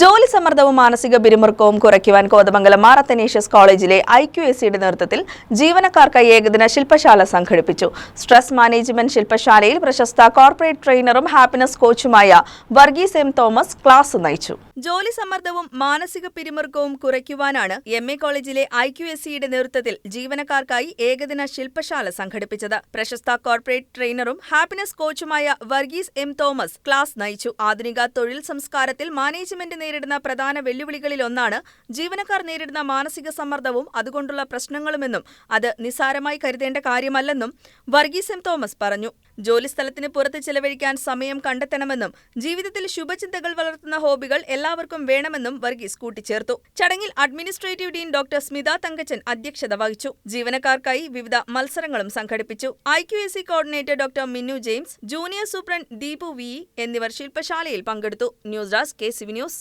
ജോലി സമ്മർദ്ദവും മാനസിക പിരിമുറുക്കവും കുറയ്ക്കുവാൻ കോതമംഗലം മാർ അത്തനേഷ്യസ് കോളേജിലെ ഐ ക്യു എസ് സിയുടെ നേതൃത്വത്തിൽ ജീവനക്കാർക്കായി ഏകദിന ശില്പശാല സംഘടിപ്പിച്ചു. സ്ട്രെസ് മാനേജ്മെന്റ് ശില്പശാലയിൽ പ്രശസ്ത കോർപ്പറേറ്റ് ട്രെയിനറും ഹാപ്പിനെസ് കോച്ചുമായ വർഗീസ് എം തോമസ് ക്ലാസ് നയിച്ചു. ജോലി സമ്മർദ്ദവും മാനസിക പിരിമുറുക്കവും കുറയ്ക്കുവാനാണ് എം എ കോളേജിലെ ഐ ക്യു എസ് സിയുടെ നേതൃത്വത്തിൽ ജീവനക്കാർക്കായി ഏകദിന ശില്പശാല സംഘടിപ്പിച്ചത്. പ്രശസ്ത കോർപ്പറേറ്റ് ട്രെയിനറും ഹാപ്പിനെസ് കോച്ചുമായ വർഗീസ് എം തോമസ് ക്ലാസ് നയിച്ചു. ആധുനിക തൊഴിൽ സംസ്കാരത്തിൽ മാനേജ്മെന്റ് നേരിടുന്ന പ്രധാന വെല്ലുവിളികളിൽ ഒന്നാണ് ജീവനക്കാർ നേരിടുന്ന മാനസിക സമ്മർദ്ദവും അതുകൊണ്ടുള്ള പ്രശ്നങ്ങളുമെന്നും അത് നിസാരമായി കരുതേണ്ട കാര്യമല്ലെന്നും വർഗീസ് എം തോമസ് പറഞ്ഞു. ജോലിസ്ഥലത്തിന് പുറത്ത് ചെലവഴിക്കാൻ സമയം കണ്ടെത്തണമെന്നും ജീവിതത്തിൽ ശുഭചിന്തകൾ വളർത്തുന്ന ഹോബികൾ എല്ലാവർക്കും വേണമെന്നും വർഗീസ് കൂട്ടിച്ചേർത്തു. ചടങ്ങിൽ administrative dean doctor Smitha Thankachan അധ്യക്ഷത വഹിച്ചു. ജീവനക്കാർക്കായി വിവിധ മത്സരങ്ങളും സംഘടിപ്പിച്ചു. I Q S C coordinator doctor Minnu James junior superintendent Deepu V എന്നിവർ ശില്പശാലയിൽ പങ്കെടുത്തു. News desk K C V news.